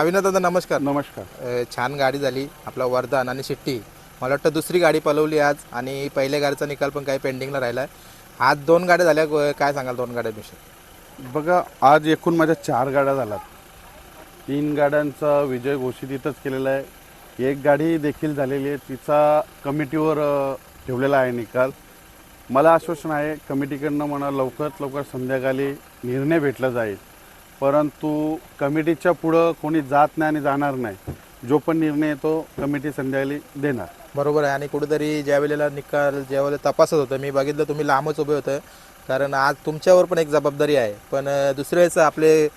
अविनाथ दादा नमस्कार. नमस्कार. अ, छान गाडी झाली. आपला वर्धन आणि शिट्टी. मला वाटतं दुसरी गाडी पलवली आज आणि पहिल्या गाडीचा निकाल पण काही पेंडिंगला राहिला आहे आज दोन गाड्या झाल्या. अ, काय सांगाल दोन गाड्यांविषयी? बघा आज एकूण माझ्या चार गाड्या झाल्यात. तीन गाड्यांचा विजय घोषित इथंच केलेला आहे. एक गाडी देखील झालेली आहे. तिचा कमिटीवर अ, ठेवलेला आहे निकाल. मला आश्वासन आहे कमिटीकडनं म्हणा लवकरात लवकर संध्याकाळी निर्णय भेटला जाईल. परंतु कमिटीच्या पुढं कोणी जात नाही आणि जाणार नाही. जो पण निर्णय येतो कमिटी संध्याकाळी देणार. बरोबर आहे. आणि कुठेतरी ज्या वेळेला निकाल ज्या वेळेला तपासत होतं मी बघितलं तुम्ही लांबच उभे होतं. कारण आज तुमच्यावर पण एक जबाबदारी आहे. पण अ, दुसऱ्या वेळेस आपले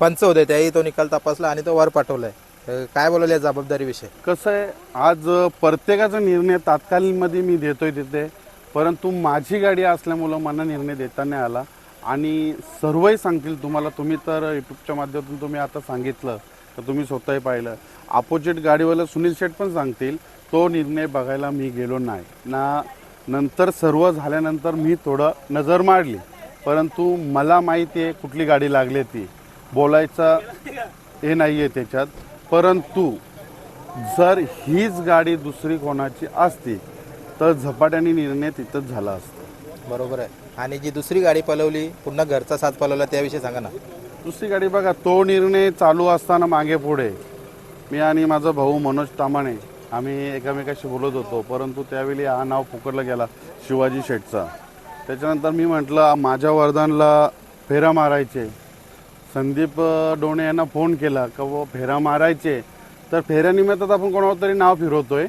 पंच होते त्याही तो निकाल तपासला आणि तो वर पाठवला आहे काय बोलायला या जबाबदारीविषयी? कसं आहे आज प्रत्येकाचा निर्णय तात्कालीनमध्ये मी देतोय तिथे. परंतु माझी गाडी असल्यामुळं मला निर्णय देता नाही आला. आणि सर्वही सांगतील तुम्हाला. तुम्ही तर युट्यूबच्या माध्यमातून तुम्ही आता सांगितलं तर तुम्ही स्वतःही पाहिलं. अपोजिट गाडीवाला सुनील शेठ पण सांगतील तो निर्णय बघायला मी गेलो नाही. ना नंतर सर्व झाल्यानंतर मी थोडं नजर मारली परंतु मला माहिती आहे कुठली गाडी लागली ती. बोलायचं हे नाही आहे त्याच्यात. परंतु जर हीच गाडी दुसरी कोणाची असती तर झपाट्याने निर्णय तिथंच झाला असता. बरोबर आहे. आणि जी दुसरी गाडी पलवली पुन्हा घरचा साथ पलवला त्याविषयी सांगा ना. दुसरी गाडी बघा तो निर्णय चालू असताना मागे पुढे. मी आणि माझा भाऊ मनोज तामाणे आम्ही एकामेकाशी बोलत होतो परंतु त्यावेळी हा नाव पुकारला गेला शिवाजी शेठचा. त्याच्यानंतर मी म्हटलं माझ्या वरदानला फेरा मारायचे. संदीप डोणे यांना फोन केला का व फेरा मारायचे. तर फेऱ्यानिमित्तात आपण कोणावर तरी नाव फिरवतोय.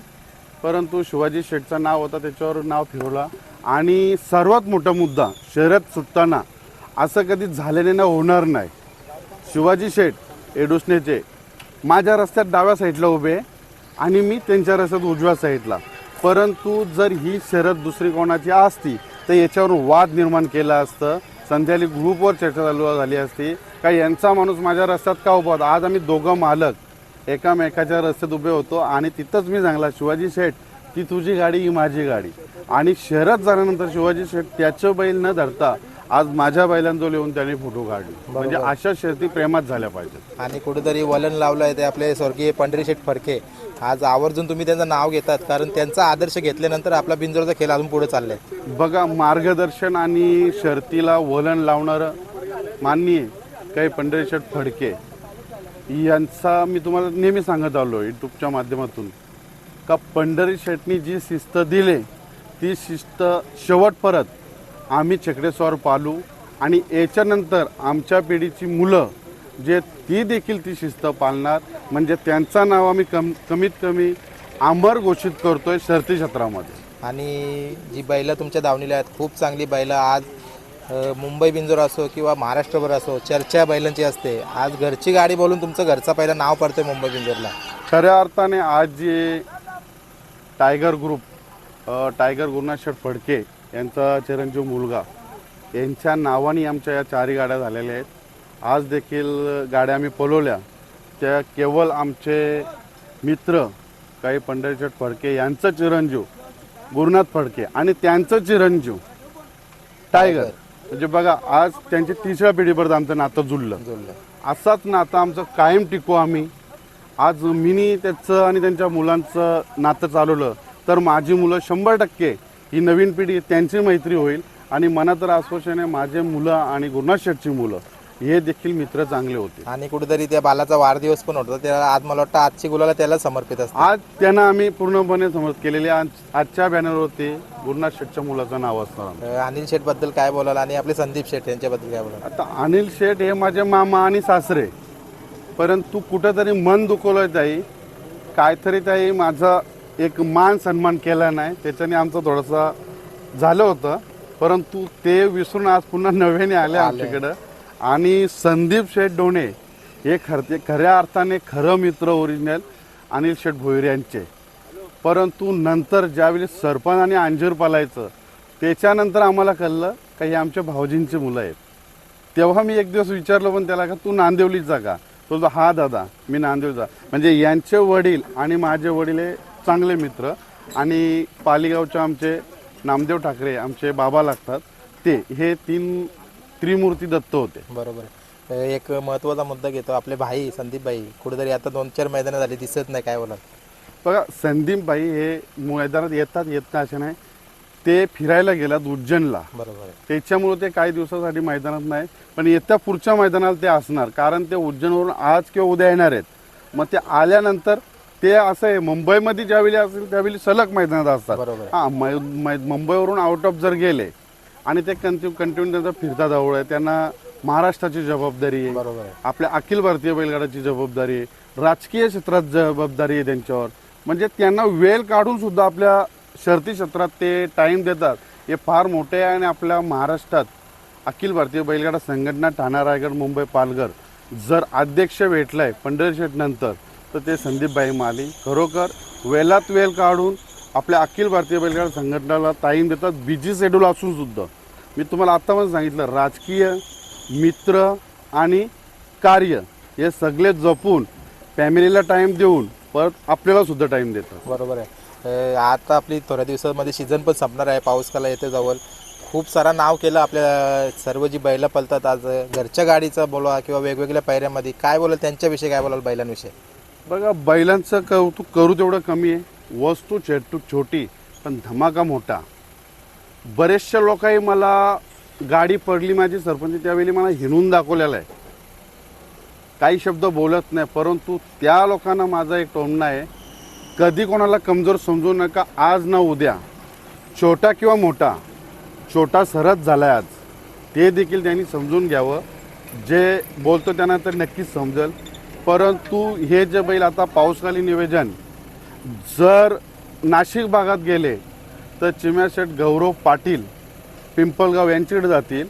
परंतु शिवाजी शेठचं नाव होता त्याच्यावर नाव फिरवला. आणि सर्वात मोठा मुद्दा शहरात सुटताना असं कधी झालेले ना होणार नाही. शिवाजी शेठ एडुसनेचे माझ्या रस्त्यात डाव्या साईडला उभे आणि मी त्यांच्या रस्त्यात उजव्या साईडला. परंतु जर ही शरद दुसरी कोणाची असती तर याच्यावर वाद निर्माण केला असतं संध्याकाळी ग्रुपवर चर्चा चालू झाली असती. का यांचा माणूस माझ्या रस्त्यात का उभा होता? आज आम्ही दोघं मालक एकामेकाच्या रस्त्यात उभे होतो आणि तिथंच मी सांगला शिवाजी शेठ ती तुझी गाडी ही माझी गाडी. आणि शहरात झाल्यानंतर शिवाजी शेठ त्याचं बैल न धरता आज माझ्या बैलांजवळ येऊन त्याने फोटो काढले. म्हणजे अशा शर्ती प्रेमात झाल्या पाहिजेत. आणि कुठेतरी वलन लावलं आहे ते आपले स्वर्गीय पंढरीशेठ फडके. आज आवर्जून तुम्ही त्यांचं नाव घेतात कारण त्यांचा आदर्श घेतल्यानंतर आपला बिंजोरचा खेळ अजून पुढे चाललाय बघा मार्गदर्शन आणि शर्तीला वलन लावणारं माननीय काही पंढरीशेठ फडके यांचा मी तुम्हाला नेहमी सांगत आलो यूट्यूबच्या माध्यमातून. का पंढरी शेटनी जी शिस्त दिले ती शिस्त शेवट परत आम्ही चकडेस्वार पालू आणि याच्यानंतर आमच्या पिढीची मुलं जे ती देखील ती शिस्त पाळणार म्हणजे त्यांचं नाव आम्ही कम कमीत कमी आंबर घोषित करतोय शर्ती क्षेत्रामध्ये आणि जी बैलं तुमच्या दावणीला आहेत खूप चांगली बैलं आज मुंबई बिंजोर असो किंवा महाराष्ट्रभर असो चर्चा बैलांची असते. आज घरची गाडी बोलून तुमचं घरचा पहिला नाव पडतंय मुंबई बिंजोरला. खऱ्या अर्थाने आज जे tiger group tiger Gurunath Sheth Phadke यांचा चिरंजीव मुलगा यांच्या नावाने आमच्या या चारही गाड्या झालेल्या आहेत. आज देखील गाड्या आम्ही पलवल्या. त्या केवळ आमचे मित्र काही पंढरीशेठ फडके यांचं चिरंजीव गुरुनाथ फडके आणि त्यांचं चिरंजीव टायगर. म्हणजे बघा आज त्यांची तिसऱ्या पिढीपर्यंत आमचं नातं जुळलं. जोडलं असाच नातं आमचं कायम टिकू आम्ही. आज मीनी त्याचं आणि त्यांच्या मुलांचं नातं चालवलं तर माझी मुलं शंभर टक्के ही नवीन पिढी त्यांची मैत्री होईल. आणि मला तर आश्वासन आहे माझे मुलं आणि गुरुनाथ शेठची मुलं हे देखील मित्र चांगले होते. आणि कुठेतरी त्या बालाचा वाढदिवस पण होता त्याला आज मला वाटतं आजची गुलाला त्याला समर्पित असते. आज त्यांना आम्ही पूर्णपणे समज केलेले आज आजच्या बॅनरवरती गुरुनाथ शेठच्या मुलाचं नाव असणार. अ, अनिल शेठबद्दल काय बोलाल? आणि आपले संदीप शेठ यांच्याबद्दल काय बोलाल? आता अनिल शेठ हे माझे मामा आणि सासरे. परंतु कुठंतरी मन दुखवलं ताई काहीतरी ताई माझा एक मान सन्मान केला नाही. त्याच्याने आमचं थोडंसं झालं होतं. परंतु ते विसरून आज पुन्हा नव्याने आले आमच्याकडं. आणि संदीप शेठ डोणे हे खर खऱ्या अर्थाने खरं मित्र ओरिजिनल अनिल शेठ भोईर यांचे. परंतु नंतर ज्यावेळी सरपंच आणि अंजीर पालायचं त्याच्यानंतर आम्हाला कळलं का हे आमच्या भाऊजींची मुलं आहेत. तेव्हा मी एक दिवस विचारलं पण त्याला का तू नांदेवलीचा का? तो हा दादा मी नांदेवचा म्हणजे यांचे वडील आणि माझे वडील हे चांगले मित्र आणि पालीगावचे आमचे नामदेव ठाकरे आमचे बाबा लागतात ते हे तीन त्रिमूर्ती दत्त होते. बरोबर. एक महत्त्वाचा मुद्दा घेतो आपले भाई संदीप भाई कुठेतरी आता दोन चार मैदानं झाली दिसत नाही काय बोलाल? बघा संदीपबाई हे मैदानात येतात येत नाही असे नाही. ते फिरायला गेलात उज्जैनला बरोबर आहे. त्याच्यामुळे ते काही दिवसासाठी मैदानात नाही पण येत्या पुढच्या मैदानात ते असणार. कारण ते उज्जैनवरून आज किंवा उद्या येणार आहेत. मग ते आल्यानंतर ते असं आहे मुंबईमध्ये ज्यावेळी असेल त्यावेळी सलग मैदानात असतात. बरोबर. हा मै- मै- मुंबईवरून आउट ऑफ जर गेले आणि ते कंटिन्यू कंटिन्यू त्यांचा फिरता जवळ आहे. त्यांना महाराष्ट्राची जबाबदारी आहे. बरोबर आहे. आपल्या अखिल भारतीय बैलगाडाची जबाबदारी आहे. राजकीय क्षेत्रात जबाबदारी आहे त्यांच्यावर. म्हणजे त्यांना वेळ काढून सुद्धा आपल्या शर्ती क्षेत्रात ते टाईम देतात. हे फार मोठे आहे आणि आपल्या महाराष्ट्रात अखिल भारतीय बैलगाडा संघटना ठाणा रायगड मुंबई पालघर जर अध्यक्ष भेटलाय आहे शेट नंतर तर ते संदीपबाई माली खरोखर वेलात वेल काढून आपल्या अखिल भारतीय बैलगाडा संघटनेला टाईम देतात. बिझी शेड्यूल असून सुद्धा. मी तुम्हाला आत्ता पण सांगितलं राजकीय मित्र आणि कार्य हे सगळे जपून फॅमिलीला टाईम देऊन परत आपल्याला सुद्धा टाईम देतात. बरोबर आहे. आता आपली थोड्या दिवसामध्ये सीझन पण संपणार आहे. पाऊस काला येते जवळ. खूप सारा नाव केलं आपल्या सर्व जी बैलं पलतात आज. घरच्या गाडीचं बोला किंवा वेगवेगळ्या पायऱ्यामध्ये. काय बोलाल? त्यांच्याविषयी काय बोलाल बैलांविषयी? बघा बैलांचं कौतुक करू तेवढं कमी आहे. वस्तू छेटू छोटी पण धमाका मोठा. बरेचशा लोकांनी मला गाडी पडली माझी सरपंच त्यावेळी मला हिणून दाखवलेलं आहे. काही शब्द बोलत नाही परंतु त्या लोकांना माझा एक टोमणा आहे. कधी कोणाला कमजोर समजू नका. आज ना उद्या. छोटा किंवा मोठा छोटा सरत झाला आज. ते देखील त्यांनी समजून घ्यावं. जे बोलतो त्यांना तर नक्कीच समजेल. परंतु हे जे बैल आता पाऊसकालीन निवेदन जर नाशिक भागात गेले तर चिम्याशेठ गौरव पाटील पिंपळगाव यांच्याकडे जातील.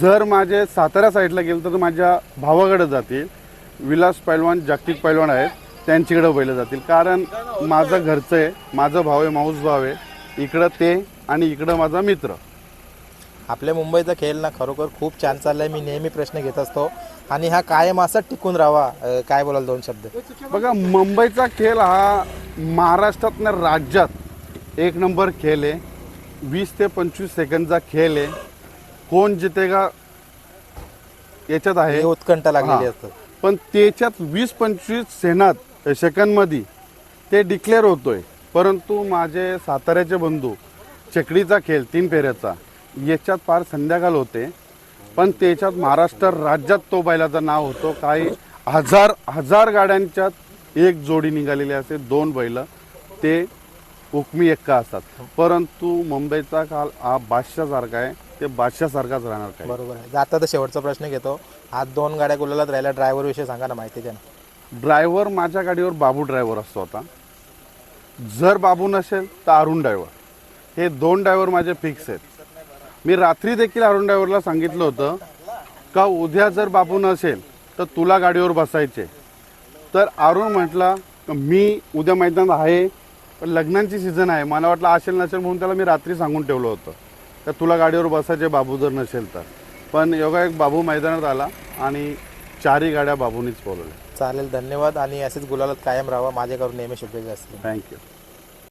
जर माझे सातारा साईडला गेलं तर माझ्या भावाकडे जातील. विलास पैलवान जागतिक पैलवान आहेत. त्यांच्याकडे बैल जातील. कारण माझं घरचं आहे माझं भाव आहे माऊस भाव आहे. इकडं ते आणि इकडं माझा मित्र. आपल्या मुंबईचा खेळ ना खरोखर खूप छान चाललाय. मी नेहमी प्रश्न घेत असतो. आणि हा कायम असाच टिकून राहावा अ, काय बोलाल दोन शब्द? बघा मुंबईचा खेळ हा महाराष्ट्रात ना राज्यात एक नंबर खेळ आहे. वीस ते पंचवीस सेकंदचा खेळ आहे. कोण जितेगा याच्यात आहे. उत्कंठ लागलेली हा. असतात. पण त्याच्यात वीस पंचवीस सेनात सेकंदमध्ये ते डिक्लेअर होतोय. परंतु माझे साताऱ्याचे बंधू चकडीचा खेळ तीन फेऱ्याचा याच्यात फार संध्याकाळ होते. पण त्याच्यात महाराष्ट्र राज्यात तो बैलाचं नाव होतो काही हजार हजार गाड्यांच्यात एक जोडी निघालेली असते दोन बैल. ते उकमी एक्का असतात. परंतु मुंबईचा काल हा बादशासारखा आहे. ते बादशासारखाच राहणार काय बरोबर आहे. आता तर शेवटचा प्रश्न घेतो. आज दोन गाड्या गुलालात राहिल्या. ड्रायव्हर विषयी सांगा ना माहिती द्या ना. ड्रायव्हर माझ्या गाडीवर बाबू ड्रायव्हर असतो आता. जर बाबू नसेल तर अरुण ड्रायव्हर. हे दोन ड्रायव्हर माझे फिक्स आहेत. मी रात्री देखील अरुण ड्रायव्हरला सांगितलं होतं का उद्या जर बाबू नसेल तर तुला गाडीवर बसायचे. तर अरुण म्हटला मी उद्या मैदानात आहे पण लग्नांची सीझन आहे. मला वाटलं असेल नसेल म्हणून त्याला मी रात्री सांगून ठेवलं होतं. तर तुला गाडीवर बसायचे बाबू जर नसेल तर. पण योगा एक बाबू मैदानात आला आणि चारही गाड्या बाबूनीच बोलवल्या. चालेल धन्यवाद आणि असेच गुलालात कायम राहावा. माझ्याकडून नेहमी शुभेच्छा असतील. थँक्यू